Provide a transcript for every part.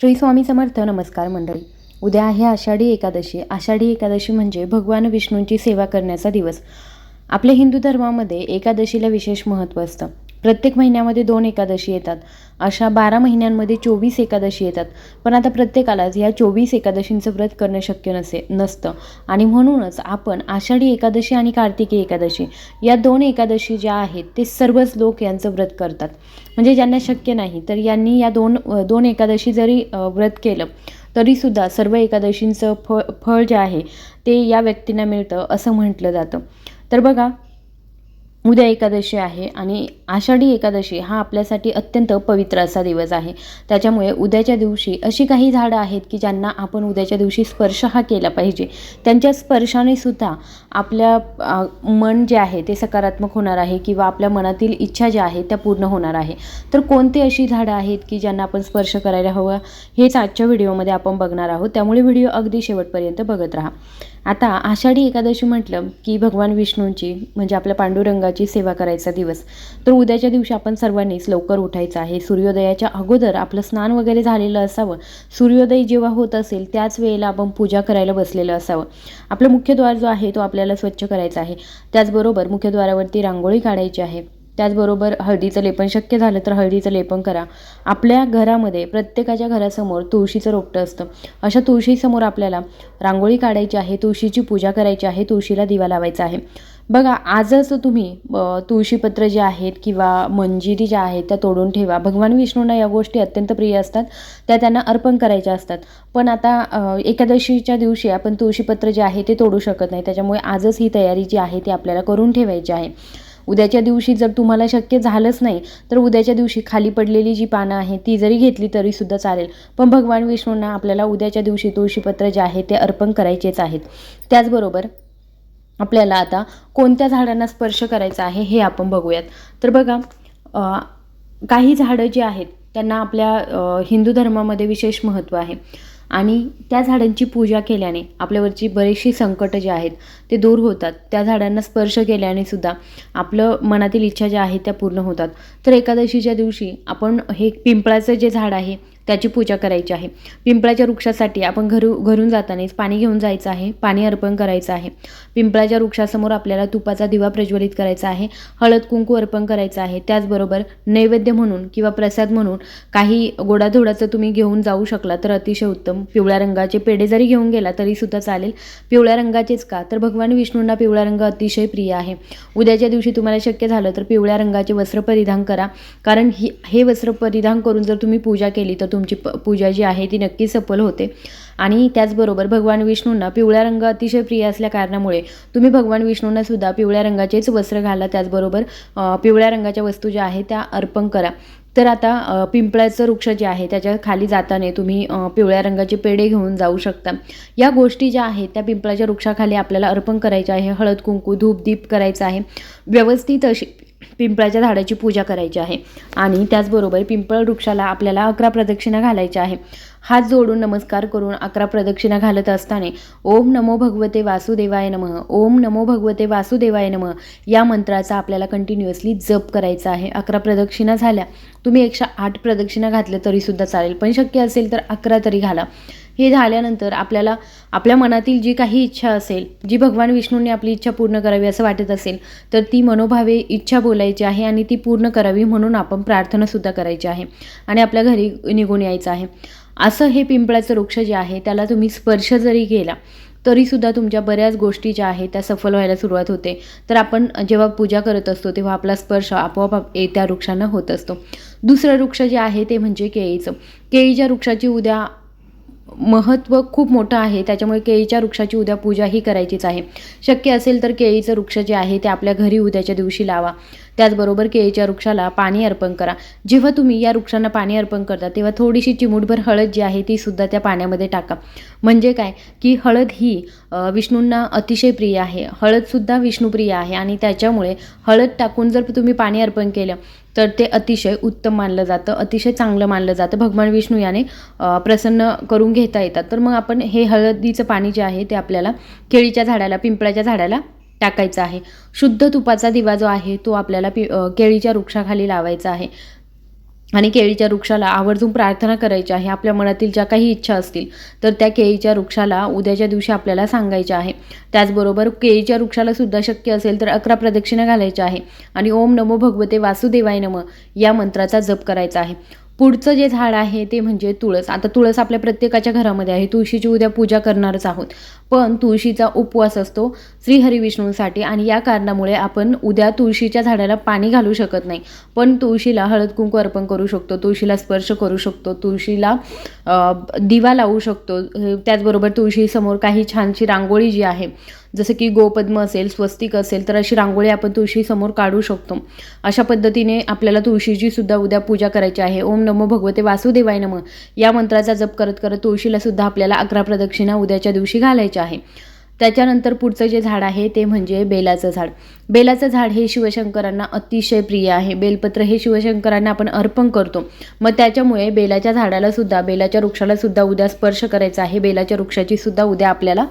श्री स्वामी समर्थ नमस्कार मंडळी. उद्या आहे आषाढी एकादशी. आषाढी एकादशी म्हणजे भगवान विष्णूंची सेवा करण्याचा दिवस. आपल्या हिंदू धर्मामध्ये एकादशीला विशेष महत्त्व असतं. प्रत्येक महिन्यामध्ये दोन एकादशी येतात. अशा बारा महिन्यांमध्ये चोवीस एकादशी येतात. पण आता प्रत्येकालाच या चोवीस एकादशींचं व्रत करणं शक्य नसे नसतं. आणि म्हणूनच आपण आषाढी एकादशी आणि कार्तिकी एकादशी या दोन एकादशी ज्या आहेत ते सर्वच लोक यांचं व्रत करतात. म्हणजे ज्यांना शक्य नाही तर यांनी या दोन दोन एकादशी जरी व्रत केलं तरीसुद्धा सर्व एकादशींचं फळ फळ जे आहे ते या व्यक्तींना मिळतं असं म्हटलं जातं. तर बघा उद्या एकादशी आहे आणि आषाढी एकादशी हा आपल्यासाठी अत्यंत पवित्र असा दिवस आहे. त्याच्यामुळे उद्याच्या दिवशी अशी काही झाडं आहेत की ज्यांना आपण उद्याच्या दिवशी स्पर्श हा केला पाहिजे. त्यांच्या स्पर्शाने सुद्धा आपल्या मन जे आहे ते सकारात्मक होणार आहे किंवा आपल्या मनातील इच्छा ज्या आहेत त्या पूर्ण होणार आहे. तर कोणती अशी झाडं आहेत की ज्यांना आपण स्पर्श करायला हवं? हेच आजच्या व्हिडिओमध्ये आपण बघणार आहोत. त्यामुळे व्हिडिओ अगदी शेवटपर्यंत बघत राहा. आता आषाढी एकादशी म्हटलं की भगवान विष्णूंची म्हणजे आपल्या पांडुरंगाची सेवा करायचा दिवस. तर उद्याच्या दिवशी आपण सर्वांनीच लवकर उठायचं आहे. सूर्योदयाच्या अगोदर आपलं स्नान वगैरे झालेलं असावं. सूर्योदय जेव्हा होत असेल त्याच वेळेला आपण पूजा करायला बसलेलं असावं. आपलं मुख्यद्वार जो आहे तो आपल्याला स्वच्छ करायचा आहे. त्याचबरोबर मुख्यद्वारावरती रांगोळी काढायची आहे. त्याचबरोबर हळदीचं लेपन शक्य झालं तर हळदीचं लेपन करा. आपल्या घरामध्ये प्रत्येकाच्या घरासमोर तुळशीचं रोपटं असतं. अशा तुळशीसमोर आपल्याला रांगोळी काढायची आहे तुळशीची पूजा करायची आहे तुळशीला दिवा लावायचा आहे. बघा आजच तुम्ही तुळशीपत्र जे आहेत किंवा मंजिरी ज्या आहेत त्या तोडून ठेवा. भगवान विष्णूंना या गोष्टी अत्यंत प्रिय असतात. त्या त्यांना अर्पण करायच्या असतात. पण आता एकादशीच्या दिवशी आपण तुळशीपत्र जे आहे ते तोडू शकत नाही. त्याच्यामुळे आजच ही तयारी जी आहे ती आपल्याला करून ठेवायची आहे. उद्याच्या दिवशी जर तुम्हाला शक्य झालंच नाही तर उद्याच्या दिवशी खाली पडलेली जी पानं आहेत ती जरी घेतली तरीसुद्धा चालेल. पण भगवान विष्णूंना आपल्याला उद्याच्या दिवशी तुळशीपत्र जे आहे ते अर्पण करायचेच आहेत. त्याचबरोबर आपल्याला आता कोणत्या झाडांना स्पर्श करायचा आहे हे आपण बघूयात. तर बघा काही झाडं जी आहेत त्यांना आपल्या हिंदू धर्मामध्ये विशेष महत्त्व आहे. आणि त्या झाडांची पूजा केल्याने आपल्यावरची बरीचशी संकटं जी आहेत ते दूर होतात. त्या झाडांना स्पर्श केल्याने सुद्धा आपलं मनातील इच्छा ज्या आहेत त्या पूर्ण होतात. तर एकादशीच्या दिवशी आपण हे पिंपळाचं जे झाड आहे त्याची पूजा करायची आहे. पिंपळाच्या वृक्षासाठी आपण घरू घरून जातानाच पाणी घेऊन जायचं आहे. पाणी अर्पण करायचं आहे. पिंपळाच्या वृक्षासमोर आपल्याला तुपाचा दिवा प्रज्वलित करायचा आहे. हळद कुंकू अर्पण करायचं आहे. त्याचबरोबर नैवेद्य म्हणून किंवा प्रसाद म्हणून काही गोडाधोडाचं तुम्ही घेऊन जाऊ शकला तर अतिशय उत्तम. पिवळ्या रंगाचे पेढे जरी घेऊन गेला तरीसुद्धा चालेल. पिवळ्या रंगाचेच का? तर भगवान विष्णूंना पिवळा रंग अतिशय प्रिय आहे. उद्याच्या दिवशी तुम्हाला शक्य झालं तर पिवळ्या रंगाचे वस्त्र परिधान करा. कारण ही हे वस्त्र परिधान करून जर तुम्ही पूजा केली तर तुम्ही तुमची प पूजा जी आहे ती नक्की सफल होते. आणि त्याचबरोबर भगवान विष्णूंना पिवळा रंग अतिशय प्रिय असल्या कारणामुळे तुम्ही भगवान विष्णूंना सुद्धा पिवळ्या रंगाचेच वस्त्र घाला. त्याचबरोबर पिवळ्या रंगाच्या वस्तू ज्या आहेत त्या अर्पण करा. तर आता पिंपळाचं वृक्ष जे आहे त्याच्याखाली जाताना तुम्ही पिवळ्या रंगाचे पेढे घेऊन जाऊ शकता. या गोष्टी ज्या आहेत त्या पिंपळाच्या वृक्षाखाली आपल्याला अर्पण करायच्या आहे. हळद कुंकू धूप दीप करायचं आहे. व्यवस्थित अशी पिंपळाच्या झाडाची पूजा करायची आहे. आणि त्याचबरोबर पिंपळ वृक्षाला आपल्याला अकरा प्रदक्षिणा घालायच्या आहे. हात जोडून नमस्कार करून अकरा प्रदक्षिणा घालत असताना ओम नमो भगवते वासुदेवाय नमः ओम नमो भगवते वासुदेवाय नमः या मंत्राचा आपल्याला कंटिन्युअसली जप करायचा आहे. अकरा प्रदक्षिणा झाल्या. तुम्ही एकशे आठ प्रदक्षिणा घातल्या तरीसुद्धा चालेल. पण शक्य असेल तर अकरा तरी घाला. हे झाल्यानंतर आपल्याला आपल्या मनातील जी काही इच्छा असेल जी भगवान विष्णूंनी आपली इच्छा पूर्ण करावी असं वाटत असेल तर ती मनोभावे इच्छा बोलायची आहे आणि ती पूर्ण करावी म्हणून आपण प्रार्थनासुद्धा करायची आहे आणि आपल्या घरी निघून यायचं आहे. असं हे पिंपळाचं वृक्ष जे आहे त्याला तुम्ही स्पर्श जरी केला तरीसुद्धा तुमच्या बऱ्याच गोष्टी ज्या आहेत त्या सफल व्हायला सुरुवात होते. तर आपण जेव्हा पूजा करत असतो तेव्हा आपला स्पर्श आपोआप ए- त्या वृक्षांना होत असतो. दुसरं वृक्ष जे आहे ते म्हणजे केळीचं. केळीच्या वृक्षाची उद्या महत्त्व खूप मोठं आहे. त्याच्यामुळे केळीच्या वृक्षाची उद्या पूजा ही करायचीच आहे. शक्य असेल तर केळीचं वृक्ष जे आहे ते आपल्या घरी उद्याच्या दिवशी लावा. त्याचबरोबर केळीच्या वृक्षाला पाणी अर्पण करा. जेव्हा तुम्ही या वृक्षांना पाणी अर्पण करता तेव्हा थोडीशी चिमूटभर हळद जी आहे ती सुद्धा त्या पाण्यामध्ये टाका. म्हणजे काय? की हळद ही विष्णूंना अतिशय प्रिय आहे. हळदसुद्धा विष्णुप्रिय आहे आणि त्याच्यामुळे हळद टाकून जर तुम्ही पाणी अर्पण केलं तर ते अतिशय उत्तम मानलं जातं अतिशय चांगलं मानलं जातं. भगवान विष्णू याने प्रसन्न करून घेता येतात. तर मग आपण हे हळदीचं पाणी जे आहे ते आपल्याला केळीच्या झाडाला पिंपळाच्या झाडाला टाकायचं आहे. शुद्ध तुपाचा दिवा जो आहे तो आपल्याला पि केळीच्या वृक्षाखाली लावायचा आहे. आणि केळीच्या वृक्षाला आवर्जून प्रार्थना करायची आहे. आपल्या मनातील ज्या काही इच्छा असतील तर त्या केळीच्या वृक्षाला उद्याच्या दिवशी आपल्याला सांगायच्या आहे. त्याचबरोबर केळीच्या वृक्षाला सुद्धा शक्य असेल तर अकरा प्रदक्षिणा घालायच्या आहे. आणि ओम नमो भगवते वासुदेवाय नम या मंत्राचा जप करायचा आहे. पुढचं जे झाड आहे ते म्हणजे तुळस. आता तुळस आपल्या प्रत्येकाच्या घरामध्ये आहे. तुळशीची उद्या पूजा करणारच आहोत. पण तुळशीचा उपवास असतो श्रीहरी विष्णूंसाठी आणि या कारणामुळे आपण उद्या तुळशीच्या झाडाला पाणी घालू शकत नाही. पण तुळशीला हळद कुंकू अर्पण करू शकतो तुळशीला स्पर्श करू शकतो तुळशीला दिवा लावू शकतो. त्याचबरोबर तुळशीसमोर काही छानशी रांगोळी जी आहे जसं की गोपद्म असेल स्वस्तिक असेल तर अशी रांगोळी आपण तुळशीसमोर काढू शकतो. अशा पद्धतीने आपल्याला तुळशीची सुद्धा उद्या पूजा करायची आहे. ओम नमो भगवते वासुदेवाय नम. या मंत्राचा जप करत करत तुळशीला सुद्धा आपल्याला अकरा प्रदक्षिणा उद्याच्या दिवशी घालायच्या आहे. त्याच्यानंतर पुढचं जे झाड आहे ते म्हणजे बेलाचं झाड. बेलाचं झाड हे शिवशंकरांना अतिशय प्रिय आहे. बेलपत्र हे शिवशंकरांना आपण अर्पण करतो. मग त्याच्यामुळे बेलाच्या झाडाला सुद्धा बेलाच्या वृक्षाला सुद्धा उद्या स्पर्श करायचा आहे. बेलाच्या वृक्षाची सुद्धा उद्या आपल्याला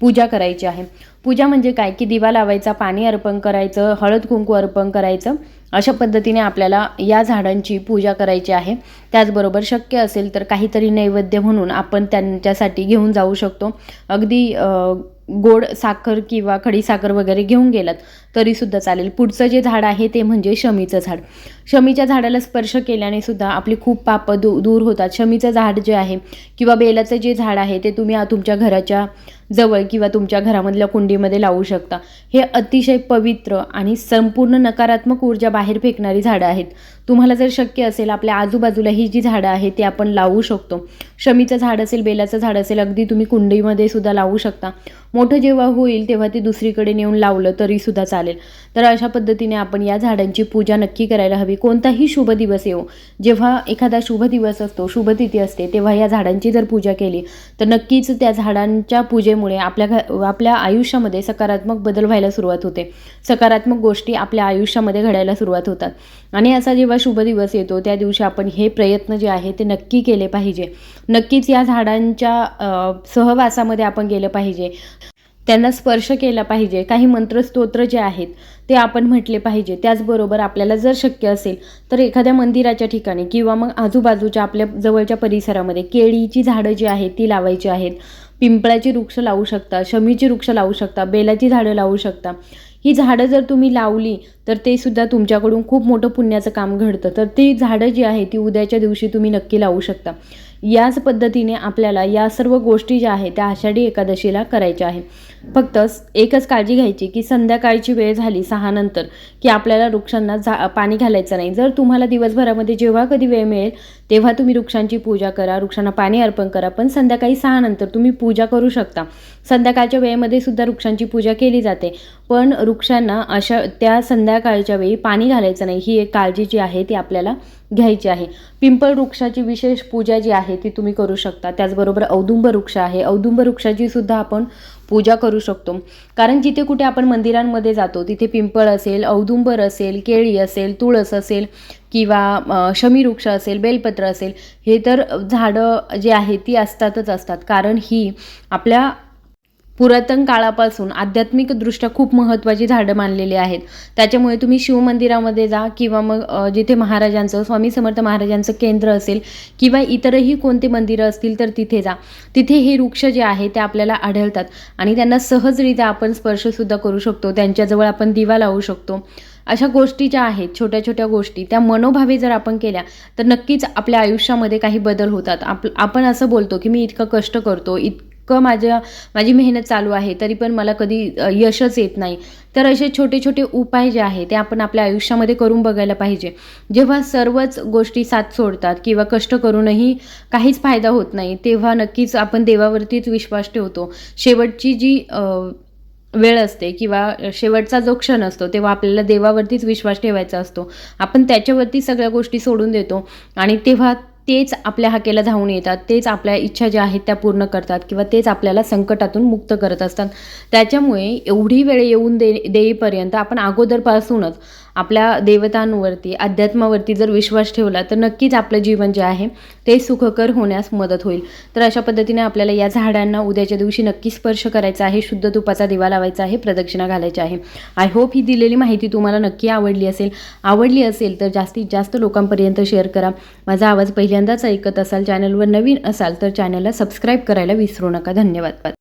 पूजा करायची आहे. पूजा म्हणजे काय? की दिवा लावायचा पाणी अर्पण करायचं हळद कुंकू अर्पण करायचं. अशा पद्धतीने आपल्याला या झाडांची पूजा करायची आहे. त्याचबरोबर शक्य असेल तर काहीतरी नैवेद्य म्हणून आपण त्यांच्यासाठी घेऊन जाऊ शकतो. अगदी गोड साखर किंवा खडीसाखर वगैरे घेऊन गेलात तरीसुद्धा चालेल. पुढचं जे झाड आहे ते म्हणजे शमीचं झाड. शमीच्या झाडाला स्पर्श केल्याने सुद्धा आपली खूप पापं दू दूर होतात. शमीचं झाड जे आहे किंवा बेलाचं जे झाड आहे ते तुम्ही तुमच्या घराच्या जवळ किंवा तुमच्या घरामधल्या कुंडीमध्ये लावू शकता. हे अतिशय पवित्र आणि संपूर्ण नकारात्मक ऊर्जा बाहेर फेकणारी झाडं आहेत. तुम्हाला जर शक्य असेल आपल्या आजूबाजूला ही जी झाडं आहेत ते आपण लावू शकतो. शमीचं झाड असेल बेलाचं झाड असेल अगदी तुम्ही कुंडीमध्ये सुद्धा लावू शकता. मोठं जेव्हा होईल तेव्हा ते दुसरीकडे नेऊन लावलं तरीसुद्धा चालेल. तर अशा पद्धतीने आपण या झाडांची पूजा नक्की करायला हवी. कोणताही शुभ दिवस येऊ जेव्हा एखादा शुभ दिवस असतो शुभतिथी असते तेव्हा या झाडांची जर पूजा केली तर नक्कीच त्या झाडांच्या पूजेमुळे आपल्या घ आपल्या आयुष्यामध्ये सकारात्मक बदल व्हायला सुरुवात होते. सकारात्मक गोष्टी आपल्या आयुष्यामध्ये घडायला सुरुवात होतात. आणि असा जेव्हा शुभ दिवस येतो त्या दिवशी आपण हे प्रयत्न जे आहे ते नक्की केले पाहिजे. नक्कीच या झाडांच्या सहवासामध्ये आपण गेलं पाहिजे. त्यांना स्पर्श केला पाहिजे. काही मंत्रस्तोत्र जे आहेत ते आपण म्हटले पाहिजे. त्याचबरोबर आपल्याला जर शक्य असेल तर एखाद्या मंदिराच्या ठिकाणी किंवा मग आजूबाजूच्या आपल्या जवळच्या परिसरामध्ये केळीची झाडं जी आहेत ती लावायची आहेत. पिंपळाची वृक्ष लावू शकता शमीची वृक्ष लावू शकता बेलाची झाडं लावू शकता. ही झाडं जर तुम्ही लावली तर ते सुद्धा तुमच्याकडून खूप मोठं पुण्याचं काम घडतं. तर ती झाडं जी आहे ती उद्याच्या दिवशी तुम्ही नक्की लावू शकता. याच पद्धतीने आपल्याला या सर्व गोष्टी ज्या आहेत त्या आषाढी एकादशीला करायच्या आहे फक्त एकच काळजी घ्यायची की संध्याकाळची वेळ झाली सहा नंतर की आपल्याला वृक्षांना झा पाणी घालायचं नाही. जर तुम्हाला दिवसभरामध्ये जेव्हा कधी वेळ मिळेल तेव्हा तुम्ही वृक्षांची पूजा करा वृक्षांना पाणी अर्पण करा पण संध्याकाळी सहा नंतर तुम्ही पूजा करू शकता. संध्याकाळच्या वेळेमध्ये सुद्धा वृक्षांची पूजा केली जाते. पण वृक्षांना अशा त्या संध्याकाळच्या वेळी पाणी घालायचं नाही. ही एक काळजी जी आहे ती आपल्याला घ्यायची आहे. पिंपळ वृक्षाची विशेष पूजा जी आहे ती तुम्ही करू शकता. त्याचबरोबर औदुंब वृक्ष आहे. औदुंब वृक्षाची सुद्धा आपण पूजा करू शकतो. कारण जिथे कुठे आपण मंदिरांमध्ये जातो तिथे पिंपळ असेल औदुंबर असेल केळी असेल तुळस असेल किंवा शमीवृक्ष शमी वृक्ष असेल बेलपत्र असेल हे तर झाडं जे आहेत ती असतातच असतात. कारण ही आपल्या पुरातन काळापासून आध्यात्मिकदृष्ट्या खूप महत्त्वाची झाडं मानलेली आहेत. त्याच्यामुळे तुम्ही शिवमंदिरामध्ये जा किंवा मग जिथे महाराजांचं स्वामी समर्थ महाराजांचं केंद्र असेल किंवा इतरही कोणते मंदिरं असतील तर तिथे जा. तिथे हे वृक्ष जे आहे ते आपल्याला आढळतात आणि त्यांना सहजरित्या आपण स्पर्शसुद्धा करू शकतो. त्यांच्याजवळ आपण दिवा लावू शकतो. अशा गोष्टी ज्या आहेत छोट्या छोट्या गोष्टी त्या मनोभावे जर आपण केल्या तर नक्कीच आपल्या आयुष्यामध्ये काही बदल होतात. आप आपण असं बोलतो की मी इतकं कष्ट करतो इतकं माझ्या माझी मेहनत चालू आहे तरी पण मला कधी यशच येत नाही. तर असे छोटे छोटे उपाय जे आहे ते आपण आपल्या आयुष्यामध्ये करून बघायला पाहिजे. जेव्हा सर्वच गोष्टी साथ सोडतात किंवा कष्ट करूनही काहीच फायदा होत नाही तेव्हा नक्कीच आपण देवावरतीच विश्वास ठेवतो. शेवटची जी वेळ असते किंवा शेवटचा जो क्षण असतो तेव्हा आपल्याला देवावरतीच विश्वास ठेवायचा असतो. आपण त्याच्यावरती सगळ्या गोष्टी सोडून देतो आणि तेव्हा तेच आपल्या हाकेला धावून येतात तेच आपल्या इच्छा ज्या आहेत त्या पूर्ण करतात किंवा तेच आपल्याला संकटातून मुक्त करत असतात. त्याच्यामुळे एवढी वेळ येऊन दे देईपर्यंत आपण अगोदरपासूनच आपल्या देवतांवरती अध्यात्मावरती जर विश्वास ठेवला तर नक्कीच आपलं जीवन जे आहे ते सुखकर होण्यास मदत होईल. तर अशा पद्धतीने आपल्याला या झाडांना उद्याच्या दिवशी नक्की स्पर्श करायचा आहे शुद्ध तुपाचा दिवा लावायचा आहे प्रदक्षिणा घालायची आहे. आय होप ही दिलेली माहिती तुम्हाला नक्की आवडली असेल. आवडली असेल तर जास्तीत जास्त लोकांपर्यंत शेअर करा. माझा आवाज पहिल्यांदाच ऐकत असाल चॅनलवर नवीन असाल तर चॅनलला सबस्क्राईब करायला विसरू नका. धन्यवाद.